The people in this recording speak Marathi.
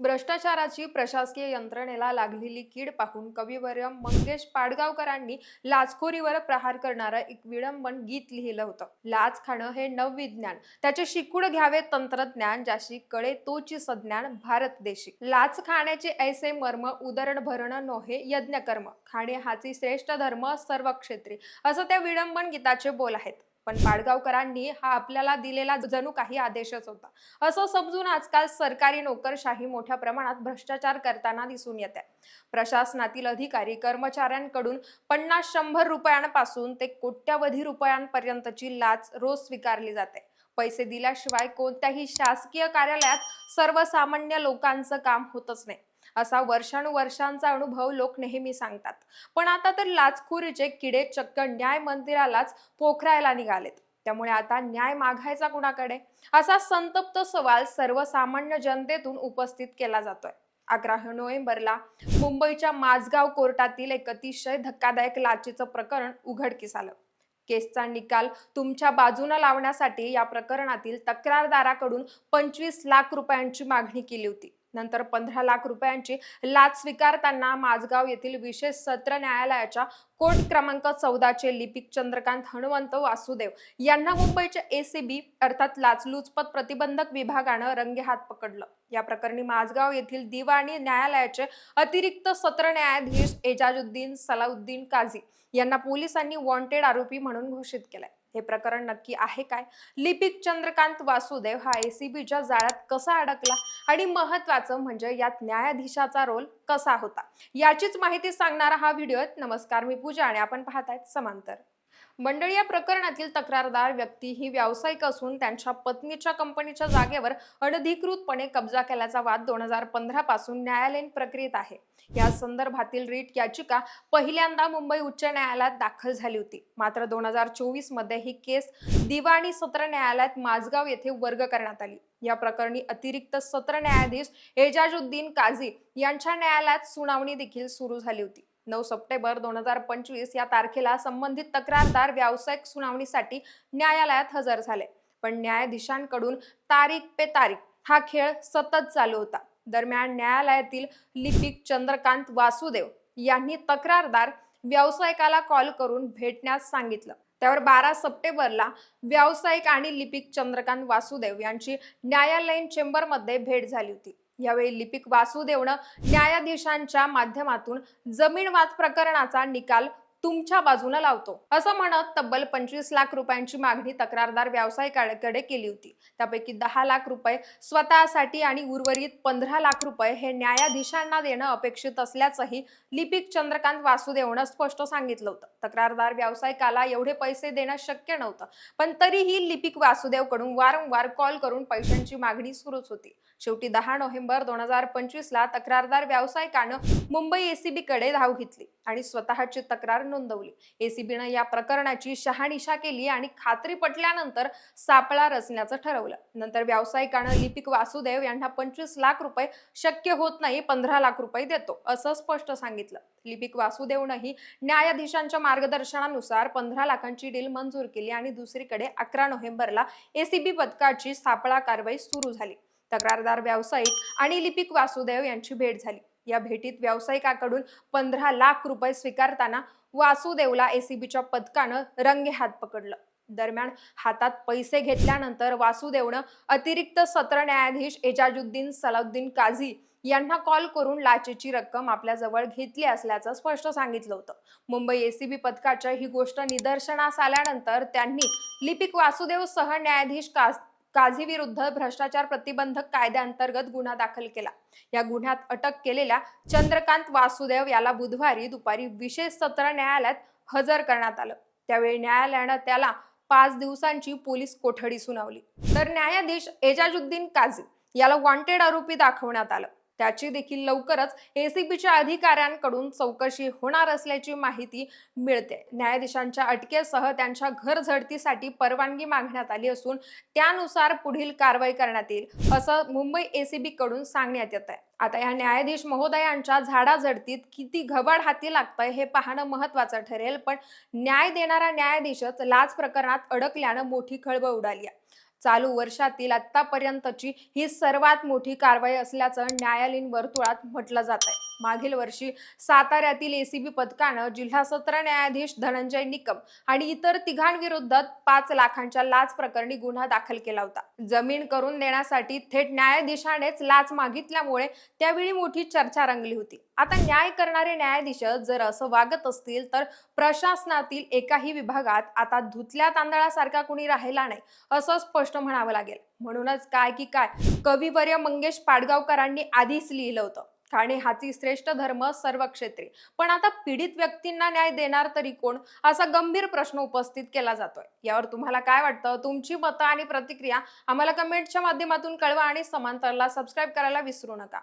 भ्रष्टाचाराची प्रशासकीय यंत्रणेला लागलेली कीड पाहून कविवर्य मंगेश पाडगावकरांनी लाचखोरीवर प्रहार करणारं एक विडंबन गीत लिहिलं होतं. लाच खाणं हे नवविज्ञान त्याचे शिकूड घ्यावे तंत्रज्ञान ज्याशी कळे तोची सज्ञान भारत देशी. लाच खाण्याचे ऐसे मर्म उदरण भरण नोहे यज्ञकर्म. खाणे हाची श्रेष्ठ धर्म सर्व क्षेत्री असं त्या विडंबन गीताचे बोल आहेत. पण पाडगावकरांनी हा आपल्याला दिलेला जणू काही आदेशच होता. असं समजून आजकाल सरकारी नोकरशाही मोठ्या प्रमाणात भ्रष्टाचार करताना दिसून येत आहे प्रशासनातील अधिकारी कर्मचाऱ्यांकडून पन्नास शंभर रुपयांपासून ते कोट्यावधी रुपयांपर्यंतची लाच रोज स्वीकारली जाते. पैसे दिल्याशिवाय कोणत्याही शासकीय कार्यालयात सर्वसामान्य लोकांचं काम होतच नाही. असा वर्षानुवर्षांचा अनुभव लोक नेहमी सांगतात. पण आता तर लाचखोरीचे किडे चक्क न्याय मंदिरालाच पोखरायला निघालेत. त्यामुळे आता न्याय मागायचा कुणाकडे? असा संतप्त सवाल सर्वसामान्य जनतेतून उपस्थित केला जातोय. अकरा नोव्हेंबरला मुंबईच्या माझगाव कोर्टातील एक अतिशय धक्कादायक लाचेचं प्रकरण उघडकीस आलं. केसचा निकाल तुमच्या बाजूने लावण्यासाठी या प्रकरणातील तक्रारदाराकडून पंचवीस लाख रुपयांची मागणी केली होती. नंतर पंधरा लाख रुपयांची लाच स्वीकारताना माझगाव येथील विशेष सत्र न्यायालयाच्या कोर्ट क्रमांक चौदाचे लिपिक चंद्रकांत हनुमंत वासुदेव यांना मुंबईच्या एसीबी अर्थात लाचलुचपत प्रतिबंधक विभागानं रंगेहात पकडलं. या प्रकरणी माझगाव येथील दिवाणी न्यायालयाचे अतिरिक्त सत्र न्यायाधीश एजाजुद्दीन सलाउद्दीन काझी यांना पोलिसांनी वॉन्टेड आरोपी म्हणून घोषित केलंय. हे प्रकरण नक्की आहे काय? लिपिक चंद्रकांत वासुदेव हा एसीबीच्या जाळ्यात कसा अडकला आणि महत्वाचं म्हणजे यात न्यायाधीशाचा रोल कसा होता? याचीच माहिती सांगणारा हा व्हिडिओ नमस्कार मी पूजा आणि आपण पाहतायत समांतर. मंडळी या प्रकरणातील तक्रारदार व्यक्ती ही व्यावसायिक असून त्यांच्या पत्नीच्या कंपनीच्या जागेवर अनधिकृतपणे कब्जा केल्याचा वाद दोन हजार पंधरा पासून न्यायालयीन प्रक्रियेत आहे. या संदर्भातील रीट याचिका पहिल्यांदा मुंबई उच्च न्यायालयात दाखल झाली होती. मात्र दोन हजार चोवीसमध्ये ही केस दिवाणी सत्र न्यायालयात माझगाव येथे वर्ग करण्यात आली. या प्रकरणी अतिरिक्त सत्र न्यायाधीश एजाजुद्दीन काझी यांच्या न्यायालयात सुनावणी देखील सुरू झाली होती. नऊ सप्टेंबर दोन हजार पंचवीस या तारखेला संबंधित तक्रारदार व्यावसायिक सुनावणीसाठी न्यायालयात हजर झाले. पण न्यायाधीशांकडून तारीख पे तारीख हा खेळ सतत चालू होता. दरम्यान न्यायालयातील लिपिक चंद्रकांत वासुदेव यांनी तक्रारदार व्यावसायिकाला कॉल करून भेटण्यास सांगितलं. त्यावर बारा सप्टेंबरला व्यावसायिक आणि लिपिक चंद्रकांत वासुदेव यांची न्यायालयीन चेंबरमध्ये भेट झाली होती. यावेळी लिपिक वासुदेवनं न्यायाधीशांच्या माध्यमातून जमीन वाद प्रकरणाचा निकाल तुमच्या बाजूला लावतो. असं म्हणत तब्बल पंचवीस लाख रुपयांची मागणी तक्रारदार व्यावसायिकाकडे केली होती. त्यापैकी दहा लाख रुपये स्वतःसाठी आणि उर्वरित पंधरा लाख रुपये हे न्यायाधीशांना देणं अपेक्षित असल्याचंही लिपिक चंद्रकांत वासुदेवनं स्पष्ट सांगितलं होतं. तक्रारदार व्यावसायिकाला एवढे पैसे देणं शक्य नव्हतं पण तरीही लिपिक वासुदेवकडून वारंवार कॉल करून पैशांची मागणी सुरूच होती. शेवटी दहा नोव्हेंबर दोन हजार पंचवीस ला तक्रारदार व्यावसायिकानं मुंबई एसीबी कडे धाव घेतली आणि स्वतःची तक्रार नोंदवली. एसीबीनं या प्रकरणाची शहानिशा केली आणि खात्री पटल्यानंतर सापळा रचण्याचं ठरवलं. नंतर व्यावसायिकानं लिपिक वासुदेव यांना पंचवीस लाख रुपये शक्य होत नाही पंधरा लाख रुपये देतो असं स्पष्ट सांगितलं. लिपिक वासुदेवनंही न्यायाधीशांच्या मार्गदर्शनानुसार पंधरा लाखांची डील मंजूर केली आणि दुसरीकडे अकरा नोव्हेंबरला एसीबी पथकाची सापळा कारवाई सुरू झाली. तक्रारदार व्यावसायिक आणि लिपिक वासुदेव यांची भेट झाली. या भेटीत व्यावसायिकाकडून पंधरा लाख रुपये स्वीकारताना वासुदेवला एसीबीच्या पथकानं रंगेहात पकडलं. दरम्यान हातात पैसे घेतल्यानंतर वासुदेवनं अतिरिक्त सत्र न्यायाधीश एजाजुद्दीन सलाउद्दीन काझी यांना कॉल करून लाचेची रक्कम आपल्या जवळ घेतली असल्याचं स्पष्ट सांगितलं होतं. मुंबई एसीबी पथकाच्या ही गोष्ट निदर्शनास आल्यानंतर त्यांनी लिपिक वासुदेव सह न्यायाधीश कास काझीविरुद्ध भ्रष्टाचार प्रतिबंधक कायद्याअंतर्गत गुन्हा दाखल केला. या गुन्ह्यात अटक केलेल्या चंद्रकांत वासुदेव याला बुधवारी दुपारी विशेष सत्र न्यायालयात हजर करण्यात आलं. त्यावेळी न्यायालयानं त्याला पाच दिवसांची पोलीस कोठडी सुनावली. तर न्यायाधीश एजाजुद्दीन काझी याला वॉन्टेड आरोपी दाखवण्यात आलं. त्याची देखील लवकरच एसीबीच्या अधिकाऱ्यांकडून चौकशी होणार असल्याची माहिती मिळते. न्यायाधीशांच्या अटकेसह त्यांच्या घर झडतीसाठी परवानगी मागण्यात आली असून त्यानुसार पुढील कारवाई करण्यात येईल असं मुंबई एसीबी कडून सांगण्यात येत आहे आता या न्यायाधीश महोदयांच्या झाडाझडतीत किती घबाड हाती लागतंय हे पाहणं महत्वाचं ठरेल पण न्याय देणारा न्यायाधीशच लाच प्रकरणात अडकल्यानं मोठी खळबळ उडाली आहे. चालू वर्षातील आतापर्यंतची ही सर्वात मोठी कारवाई असल्याचं न्यायालयीन वर्तुळात म्हटलं जात आहे मागील वर्षी साताऱ्यातील एसीबी पथकानं जिल्हा सत्र न्यायाधीश धनंजय निकम आणि इतर तिघांविरोधात पाच लाखांच्या लाच प्रकरणी गुन्हा दाखल केला होता. जमीन करून देण्यासाठी थेट न्यायाधीशानेच लाच मागितल्यामुळे त्यावेळी मोठी चर्चा रंगली होती. आता न्याय करणारे न्यायाधीश जर असं वागत असतील तर प्रशासनातील एकाही विभागात आता धुतल्या तांदळासारखा कुणी राहिला नाही असं स्पष्ट म्हणावं लागेल. म्हणूनच काय की काय कविवर्य मंगेश पाडगावकरांनी आधीच लिहिलं होतं. ठाणे हाती श्रेष्ठ धर्म सर्व क्षेत्री. पण आता पीडित व्यक्तींना न्याय देणार तरी कोण? असा गंभीर प्रश्न उपस्थित केला जातोय. यावर तुम्हाला काय वाटतं? तुमची मतं आणि प्रतिक्रिया आम्हाला कमेंटच्या माध्यमातून कळवा आणि समांतरला सबस्क्राईब करायला विसरू नका.